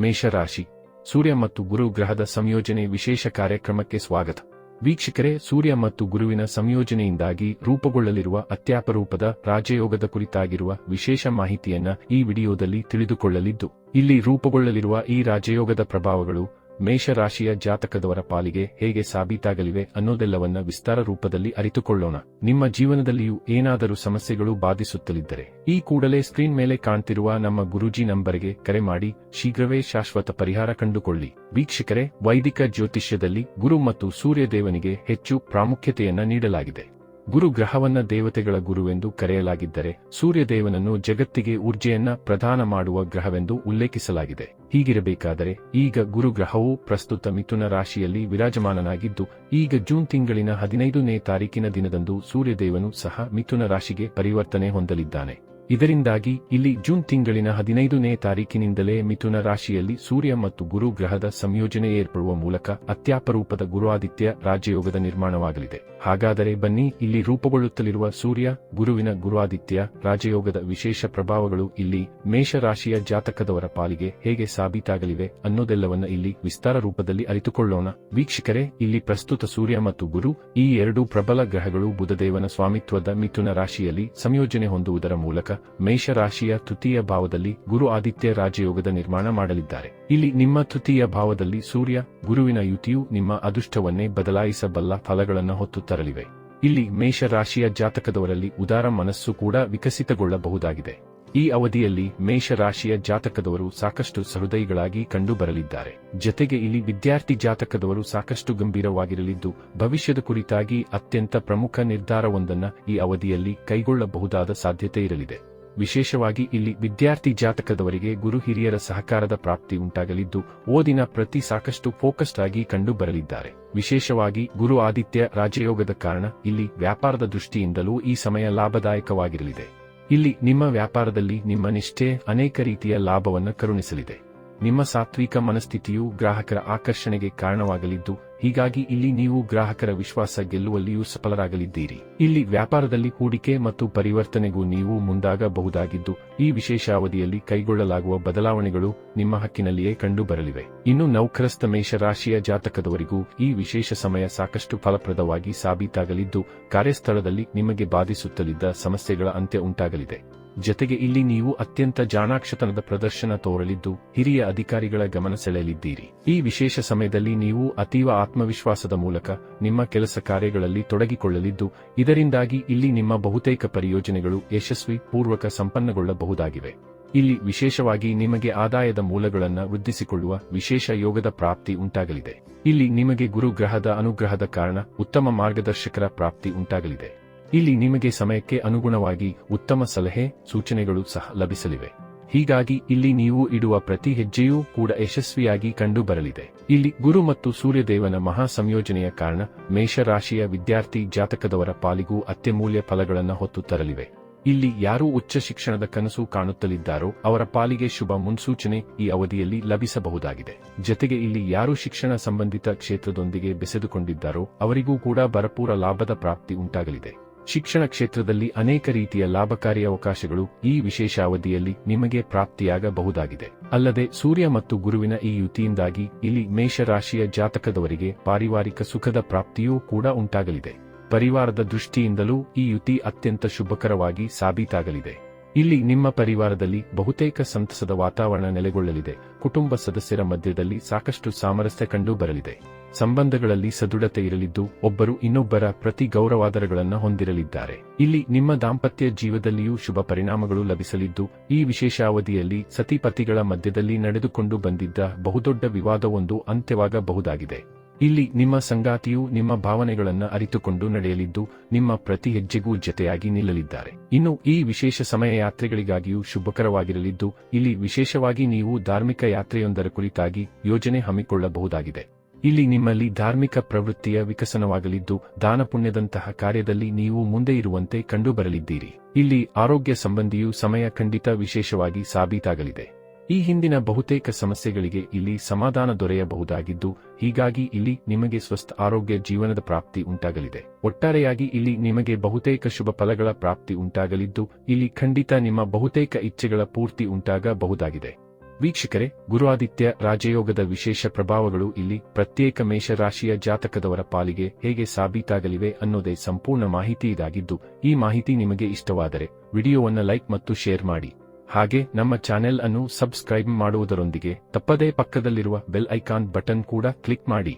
ಮೇಷರಾಶಿ, ಸೂರ್ಯ ಮತ್ತು ಗುರು ಗ್ರಹದ ಸಂಯೋಜನೆ ವಿಶೇಷ ಕಾರ್ಯಕ್ರಮಕ್ಕೆ ಸ್ವಾಗತ. ವೀಕ್ಷಕರೇ, ಸೂರ್ಯ ಮತ್ತು ಗುರುವಿನ ಸಂಯೋಜನೆಯಿಂದಾಗಿ ರೂಪುಗೊಳ್ಳಲಿರುವ ಅತ್ಯಾಪರೂಪದ ರಾಜಯೋಗದ ಕುರಿತಾಗಿರುವ ವಿಶೇಷ ಮಾಹಿತಿಯನ್ನ ಈ ವಿಡಿಯೋದಲ್ಲಿ ತಿಳಿದುಕೊಳ್ಳಲಿದ್ದು, ಇಲ್ಲಿ ರೂಪುಗೊಳ್ಳಲಿರುವ ಈ ರಾಜಯೋಗದ ಪ್ರಭಾವಗಳು ಮೇಷರಾಶಿಯ ಜಾತಕದವರ ಪಾಲಿಗೆ ಹೇಗೆ ಸಾಬೀತಾಗಲಿವೆ ಅನ್ನೋದೆಲ್ಲವನ್ನ ವಿಸ್ತಾರ ರೂಪದಲ್ಲಿ ಅರಿತುಕೊಳ್ಳೋಣ. ನಿಮ್ಮ ಜೀವನದಲ್ಲಿಯೂ ಏನಾದರೂ ಸಮಸ್ಯೆಗಳು ಬಾಧಿಸುತ್ತಲಿದ್ದರೆ, ಈ ಕೂಡಲೇ ಸ್ಕ್ರೀನ್ ಮೇಲೆ ಕಾಣ್ತಿರುವ ನಮ್ಮ ಗುರೂಜಿ ನಂಬರ್ಗೆ ಕರೆ ಮಾಡಿ, ಶೀಘ್ರವೇ ಶಾಶ್ವತ ಪರಿಹಾರ ಕಂಡುಕೊಳ್ಳಿ. ವೀಕ್ಷಕರೇ, ವೈದಿಕ ಜ್ಯೋತಿಷ್ಯದಲ್ಲಿ ಗುರು ಮತ್ತು ಸೂರ್ಯದೇವನಿಗೆ ಹೆಚ್ಚು ಪ್ರಾಮುಖ್ಯತೆಯನ್ನ ನೀಡಲಾಗಿದೆ. ಗುರು ಗ್ರಹವನ್ನ ದೇವತೆಗಳ ಗುರುವೆಂದು ಕರೆಯಲಾಗಿದ್ದರೆ ಸೂರ್ಯದೇವನನ್ನು ಜಗತ್ತಿಗೆ ಊರ್ಜೆಯನ್ನ ಪ್ರದಾನ ಮಾಡುವ ಗ್ರಹವೆಂದು ಉಲ್ಲೇಖಿಸಲಾಗಿದೆ. ಹೀಗಿರಬೇಕಾದರೆ ಈಗ ಗುರುಗ್ರಹವು ಪ್ರಸ್ತುತ ಮಿಥುನ ರಾಶಿಯಲ್ಲಿ ವಿರಾಜಮಾನನಾಗಿದ್ದು, ಈಗ ಜೂನ್ ತಿಂಗಳಿನ ಹದಿನೈದನೇ ತಾರೀಕಿನ ದಿನದಂದು ಸೂರ್ಯದೇವನು ಸಹ ಮಿಥುನ ರಾಶಿಗೆ ಪರಿವರ್ತನೆ ಹೊಂದಲಿದ್ದಾನೆ. ಇದರಿಂದಾಗಿ ಇಲ್ಲಿ ಜೂನ್ ತಿಂಗಳಿನ ಹದಿನೈದನೇ ತಾರೀಕಿನಿಂದಲೇ ಮಿಥುನ ರಾಶಿಯಲ್ಲಿ ಸೂರ್ಯ ಮತ್ತು ಗುರು ಗ್ರಹದ ಸಂಯೋಜನೆ ಏರ್ಪಡುವ ಮೂಲಕ ಅತ್ಯಾಪರೂಪದ ಗುರುಆದಿತ್ಯ ರಾಜಯೋಗದ ನಿರ್ಮಾಣವಾಗಲಿದೆ. ಹಾಗಾದರೆ ಬನ್ನಿ, ಇಲ್ಲಿ ರೂಪುಗೊಳ್ಳುತ್ತಲಿರುವ ಸೂರ್ಯ, ಗುರುವಿನ ಗುರುಆದಿತ್ಯ ರಾಜಯೋಗದ ವಿಶೇಷ ಪ್ರಭಾವಗಳು ಇಲ್ಲಿ ಮೇಷರಾಶಿಯ ಜಾತಕದವರ ಪಾಲಿಗೆ ಹೇಗೆ ಸಾಬೀತಾಗಲಿವೆ ಅನ್ನೋದೆಲ್ಲವನ್ನ ಇಲ್ಲಿ ವಿಸ್ತಾರ ರೂಪದಲ್ಲಿ ಅರಿತುಕೊಳ್ಳೋಣ. ವೀಕ್ಷಕರೇ, ಇಲ್ಲಿ ಪ್ರಸ್ತುತ ಸೂರ್ಯ ಮತ್ತು ಗುರು ಈ ಎರಡು ಪ್ರಬಲ ಗ್ರಹಗಳು ಬುಧದೇವನ ಸ್ವಾಮಿತ್ವದ ಮಿಥುನ ರಾಶಿಯಲ್ಲಿ ಸಂಯೋಜನೆ ಹೊಂದುವುದರ ಮೂಲಕ ಮೇಷರಾಶಿಯ ತೃತೀಯ ಭಾವದಲ್ಲಿ ಗುರು ಆದಿತ್ಯ ರಾಜಯೋಗದ ನಿರ್ಮಾಣ ಮಾಡಲಿದ್ದಾರೆ. ಇಲ್ಲಿ ನಿಮ್ಮ ತೃತೀಯ ಭಾವದಲ್ಲಿ ಸೂರ್ಯ, ಗುರುವಿನ ಯುತಿಯು ನಿಮ್ಮ ಅದೃಷ್ಟವನ್ನೇ ಬದಲಾಯಿಸಬಲ್ಲ ಫಲಗಳನ್ನು ಹೊತ್ತು ತರಲಿವೆ. ಇಲ್ಲಿ ಮೇಷರಾಶಿಯ ಜಾತಕದವರಲ್ಲಿ ಉದಾರ ಮನಸ್ಸು ಕೂಡ ವಿಕಸಿತಗೊಳ್ಳಬಹುದಾಗಿದೆ. ಈ ಅವಧಿಯಲ್ಲಿ ಮೇಷರಾಶಿಯ ಜಾತಕದವರು ಸಾಕಷ್ಟು ಸಹೃದಯಿಗಳಾಗಿ ಕಂಡುಬರಲಿದ್ದಾರೆ. ಜತೆಗೆ ಇಲ್ಲಿ ವಿದ್ಯಾರ್ಥಿ ಜಾತಕದವರು ಸಾಕಷ್ಟು ಗಂಭೀರವಾಗಿರಲಿದ್ದು, ಭವಿಷ್ಯದ ಕುರಿತಾಗಿ ಅತ್ಯಂತ ಪ್ರಮುಖ ನಿರ್ಧಾರವೊಂದನ್ನು ಈ ಅವಧಿಯಲ್ಲಿ ಕೈಗೊಳ್ಳಬಹುದಾದ ಸಾಧ್ಯತೆ ಇರಲಿದೆ. ವಿಶೇಷವಾಗಿ ಇಲ್ಲಿ ವಿದ್ಯಾರ್ಥಿ ಜಾತಕದವರಿಗೆ ಗುರು ಹಿರಿಯರ ಸಹಕಾರದ ಪ್ರಾಪ್ತಿ ಉಂಟಾಗಲಿದ್ದು, ಓದಿನ ಪ್ರತಿ ಸಾಕಷ್ಟು ಫೋಕಸ್ಡ್ ಆಗಿ ಕಂಡು ಬರಲಿದ್ದಾರೆ ವಿಶೇಷವಾಗಿ ಗುರು ಆದಿತ್ಯ ರಾಜಯೋಗದ ಕಾರಣ ಇಲ್ಲಿ ವ್ಯಾಪಾರದ ದೃಷ್ಟಿಯಿಂದಲೂ ಈ ಸಮಯ ಲಾಭದಾಯಕವಾಗಿರಲಿದೆ. ಇಲ್ಲಿ ನಿಮ್ಮ ವ್ಯಾಪಾರದಲ್ಲಿ ನಿಮ್ಮ ನಿಷ್ಠೆ ಅನೇಕ ರೀತಿಯ ಲಾಭವನ್ನು ಕರುಣಿಸಲಿದೆ. ನಿಮ್ಮ ಸಾತ್ವಿಕ ಮನಸ್ಥಿತಿಯು ಗ್ರಾಹಕರ ಆಕರ್ಷಣೆಗೆ ಕಾರಣವಾಗಲಿದ್ದು, ಹೀಗಾಗಿ ಇಲ್ಲಿ ನೀವು ಗ್ರಾಹಕರ ವಿಶ್ವಾಸ ಗೆಲ್ಲುವಲ್ಲಿಯೂ ಸಫಲರಾಗಲಿದ್ದೀರಿ. ಇಲ್ಲಿ ವ್ಯಾಪಾರದಲ್ಲಿ ಹೂಡಿಕೆ ಮತ್ತು ಪರಿವರ್ತನೆಗೂ ನೀವು ಮುಂದಾಗಬಹುದಾಗಿದ್ದು, ಈ ವಿಶೇಷ ಅವಧಿಯಲ್ಲಿ ಕೈಗೊಳ್ಳಲಾಗುವ ಬದಲಾವಣೆಗಳು ನಿಮ್ಮ ಹಕ್ಕಿನಲ್ಲಿಯೇ ಕಂಡುಬರಲಿವೆ. ಇನ್ನು ನೌಕರಸ್ಥ ಮೇಷರಾಶಿಯ ಜಾತಕದವರಿಗೂ ಈ ವಿಶೇಷ ಸಮಯ ಸಾಕಷ್ಟು ಫಲಪ್ರದವಾಗಿ ಸಾಬೀತಾಗಲಿದ್ದು, ಕಾರ್ಯಸ್ಥಳದಲ್ಲಿ ನಿಮಗೆ ಬಾಧಿಸುತ್ತಲಿದ್ದ ಸಮಸ್ಯೆಗಳ ಅಂತ್ಯ ಉಂಟಾಗಲಿದೆ. ಜತೆಗೆ ಇಲ್ಲಿ ನೀವು ಅತ್ಯಂತ ಜಾಣಾಕ್ಷತನದ ಪ್ರದರ್ಶನ ತೋರಲಿದ್ದು, ಹಿರಿಯ ಅಧಿಕಾರಿಗಳ ಗಮನ ಸೆಳೆಯಲಿದ್ದೀರಿ. ಈ ವಿಶೇಷ ಸಮಯದಲ್ಲಿ ನೀವು ಅತೀವ ಆತ್ಮವಿಶ್ವಾಸದ ಮೂಲಕ ನಿಮ್ಮ ಕೆಲಸ ಕಾರ್ಯಗಳಲ್ಲಿ ತೊಡಗಿಕೊಳ್ಳಲಿದ್ದು, ಇದರಿಂದಾಗಿ ಇಲ್ಲಿ ನಿಮ್ಮ ಬಹುತೇಕ ಪರಿಯೋಜನೆಗಳು ಯಶಸ್ವಿ, ಪೂರ್ವಕ ಸಂಪನ್ನಗೊಳ್ಳಬಹುದಾಗಿವೆ. ಇಲ್ಲಿ ವಿಶೇಷವಾಗಿ ನಿಮಗೆ ಆದಾಯದ ಮೂಲಗಳನ್ನು ವೃದ್ಧಿಸಿಕೊಳ್ಳುವ ವಿಶೇಷ ಯೋಗದ ಪ್ರಾಪ್ತಿ ಉಂಟಾಗಲಿದೆ. ಇಲ್ಲಿ ನಿಮಗೆ ಗುರುಗ್ರಹದ ಅನುಗ್ರಹದ ಕಾರಣ ಉತ್ತಮ ಮಾರ್ಗದರ್ಶಕರ ಪ್ರಾಪ್ತಿ ಉಂಟಾಗಲಿದೆ. ಇಲ್ಲಿ ನಿಮಗೆ ಸಮಯಕ್ಕೆ ಅನುಗುಣವಾಗಿ ಉತ್ತಮ ಸಲಹೆ, ಸೂಚನೆಗಳು ಸಹ ಲಭಿಸಲಿವೆ. ಹೀಗಾಗಿ ಇಲ್ಲಿ ನೀವು ಇಡುವ ಪ್ರತಿ ಹೆಜ್ಜೆಯೂ ಕೂಡ ಯಶಸ್ವಿಯಾಗಿ ಕಂಡು ಬರಲಿದೆ ಇಲ್ಲಿ ಗುರು ಮತ್ತು ಸೂರ್ಯದೇವನ ಮಹಾ ಸಂಯೋಜನೆಯ ಕಾರಣ ಮೇಷರಾಶಿಯ ವಿದ್ಯಾರ್ಥಿ ಜಾತಕದವರ ಪಾಲಿಗೂ ಅತ್ಯಮೂಲ್ಯ ಫಲಗಳನ್ನು ಹೊತ್ತು ತರಲಿವೆ. ಇಲ್ಲಿ ಯಾರು ಉಚ್ಚ ಶಿಕ್ಷಣದ ಕನಸು ಕಾಣುತ್ತಲಿದ್ದಾರೋ ಅವರ ಪಾಲಿಗೆ ಶುಭ ಮುನ್ಸೂಚನೆ ಈ ಅವಧಿಯಲ್ಲಿ ಲಭಿಸಬಹುದಾಗಿದೆ. ಜತೆಗೆ ಇಲ್ಲಿ ಯಾರು ಶಿಕ್ಷಣ ಸಂಬಂಧಿತ ಕ್ಷೇತ್ರದೊಂದಿಗೆ ಬೆಸೆದುಕೊಂಡಿದ್ದಾರೋ ಅವರಿಗೂ ಕೂಡ ಭರಪೂರ ಲಾಭದ ಪ್ರಾಪ್ತಿ ಉಂಟಾಗಲಿದೆ. ಶಿಕ್ಷಣ ಕ್ಷೇತ್ರದಲ್ಲಿ ಅನೇಕ ರೀತಿಯ ಲಾಭಕಾರಿ ಅವಕಾಶಗಳು ಈ ವಿಶೇಷ ಅವಧಿಯಲ್ಲಿ ನಿಮಗೆ ಪ್ರಾಪ್ತಿಯಾಗಬಹುದಾಗಿದೆ. ಅಲ್ಲದೆ ಸೂರ್ಯ ಮತ್ತು ಗುರುವಿನ ಈ ಯುತಿಯಿಂದಾಗಿ ಇಲ್ಲಿ ಮೇಷರಾಶಿಯ ಜಾತಕದವರಿಗೆ ಪಾರಿವಾರಿಕ ಸುಖದ ಪ್ರಾಪ್ತಿಯೂ ಕೂಡ ಉಂಟಾಗಲಿದೆ. ಪರಿವಾರದ ದೃಷ್ಟಿಯಿಂದಲೂ ಈ ಯುತಿ ಅತ್ಯಂತ ಶುಭಕರವಾಗಿ ಸಾಬೀತಾಗಲಿದೆ. ಇಲ್ಲಿ ನಿಮ್ಮ ಪರಿವಾರದಲ್ಲಿ ಬಹುತೇಕ ಸಂತಸದ ವಾತಾವರಣ ನೆಲೆಗೊಳ್ಳಲಿದೆ. ಕುಟುಂಬ ಸದಸ್ಯರ ಮಧ್ಯದಲ್ಲಿ ಸಾಕಷ್ಟು ಸಾಮರಸ್ಯ ಕಂಡು ಬರಲಿದೆ ಸಂಬಂಧಗಳಲ್ಲಿ ಸದೃಢತೆ ಇರಲಿದ್ದು, ಒಬ್ಬರು ಇನ್ನೊಬ್ಬರ ಪ್ರತಿ ಗೌರವಾದರಗಳನ್ನು ಹೊಂದಿರಲಿದ್ದಾರೆ. ಇಲ್ಲಿ ನಿಮ್ಮ ದಾಂಪತ್ಯ ಜೀವದಲ್ಲಿಯೂ ಶುಭ ಪರಿಣಾಮಗಳು ಲಭಿಸಲಿದ್ದು, ಈ ವಿಶೇಷ ಅವಧಿಯಲ್ಲಿ ಸತಿಪತಿಗಳ ಮಧ್ಯದಲ್ಲಿ ನಡೆದುಕೊಂಡು ಬಂದಿದ್ದ ಬಹುದೊಡ್ಡ ವಿವಾದವೊಂದು ಅಂತ್ಯವಾಗಬಹುದಾಗಿದೆ. ಇಲ್ಲಿ ನಿಮ್ಮ ಸಂಗಾತಿಯು ನಿಮ್ಮ ಭಾವನೆಗಳನ್ನು ಅರಿತುಕೊಂಡು ನಡೆಯಲಿದ್ದು, ನಿಮ್ಮ ಪ್ರತಿ ಹೆಜ್ಜೆಗೂ ಜತೆಯಾಗಿ ನಿಲ್ಲಲಿದ್ದಾರೆ. ಇನ್ನು ಈ ವಿಶೇಷ ಸಮಯ ಯಾತ್ರೆಗಳಿಗಾಗಿಯೂ ಶುಭಕರವಾಗಿರಲಿದ್ದು, ಇಲ್ಲಿ ವಿಶೇಷವಾಗಿ ನೀವು ಧಾರ್ಮಿಕ ಯಾತ್ರೆಯೊಂದರ ಕುರಿತಾಗಿ ಯೋಜನೆ ಹಮ್ಮಿಕೊಳ್ಳಬಹುದಾಗಿದೆ. ಇಲ್ಲಿ ನಿಮ್ಮಲ್ಲಿ ಧಾರ್ಮಿಕ ಪ್ರವೃತ್ತಿಯ ವಿಕಸನವಾಗಲಿದ್ದು, ದಾನ ಪುಣ್ಯದಂತಹ ಕಾರ್ಯದಲ್ಲಿ ನೀವು ಮುಂದೆ ಇರುವಂತೆ ಕಂಡುಬರಲಿದ್ದೀರಿ. ಇಲ್ಲಿ ಆರೋಗ್ಯ ಸಂಬಂಧಿಯು ಸಮಯ ಖಂಡಿತ ವಿಶೇಷವಾಗಿ ಸಾಬೀತಾಗಲಿದೆ. ಈ ಹಿಂದಿನ ಬಹುತೇಕ ಸಮಸ್ಯೆಗಳಿಗೆ ಇಲ್ಲಿ ಸಮಾಧಾನ ದೊರೆಯಬಹುದಾಗಿದ್ದು, ಹೀಗಾಗಿ ಇಲ್ಲಿ ನಿಮಗೆ ಸ್ವಸ್ಥ ಆರೋಗ್ಯ ಜೀವನದ ಪ್ರಾಪ್ತಿ ಉಂಟಾಗಲಿದೆ. ಒಟ್ಟಾರೆಯಾಗಿ ಇಲ್ಲಿ ನಿಮಗೆ ಬಹುತೇಕ ಶುಭ ಫಲಗಳ ಪ್ರಾಪ್ತಿ ಉಂಟಾಗಲಿದ್ದು, ಇಲ್ಲಿ ಖಂಡಿತ ನಿಮ್ಮ ಬಹುತೇಕ ಇಚ್ಛೆಗಳ ಪೂರ್ತಿ ಉಂಟಾಗಬಹುದಾಗಿದೆ. ವೀಕ್ಷಕರೇ, ಗುರುಆದಿತ್ಯ ರಾಜಯೋಗದ ವಿಶೇಷ ಪ್ರಭಾವಗಳು ಇಲ್ಲಿ ಪ್ರತ್ಯೇಕ ಮೇಷರಾಶಿಯ ಜಾತಕದವರ ಪಾಲಿಗೆ ಹೇಗೆ ಸಾಬೀತಾಗಲಿವೆ ಅನ್ನೋದೇ ಸಂಪೂರ್ಣ ಮಾಹಿತಿ ಇದಾಗಿದ್ದು ಈ ಮಾಹಿತಿ ನಿಮಗೆ ಇಷ್ಟವಾದರೆ ವಿಡಿಯೋವನ್ನು ಲೈಕ್ ಮತ್ತು ಶೇರ್ ಮಾಡಿ. ಹಾಗೆ ನಮ್ಮ ಚಾನೆಲ್ ಅನ್ನು ಸಬ್ಸ್ಕ್ರೈಬ್ ಮಾಡುವುದರೊಂದಿಗೆ ತಪ್ಪದೇ ಪಕ್ಕದಲ್ಲಿರುವ ಬೆಲ್ ಐಕಾನ್ ಬಟನ್ ಕೂಡ ಕ್ಲಿಕ್ ಮಾಡಿ.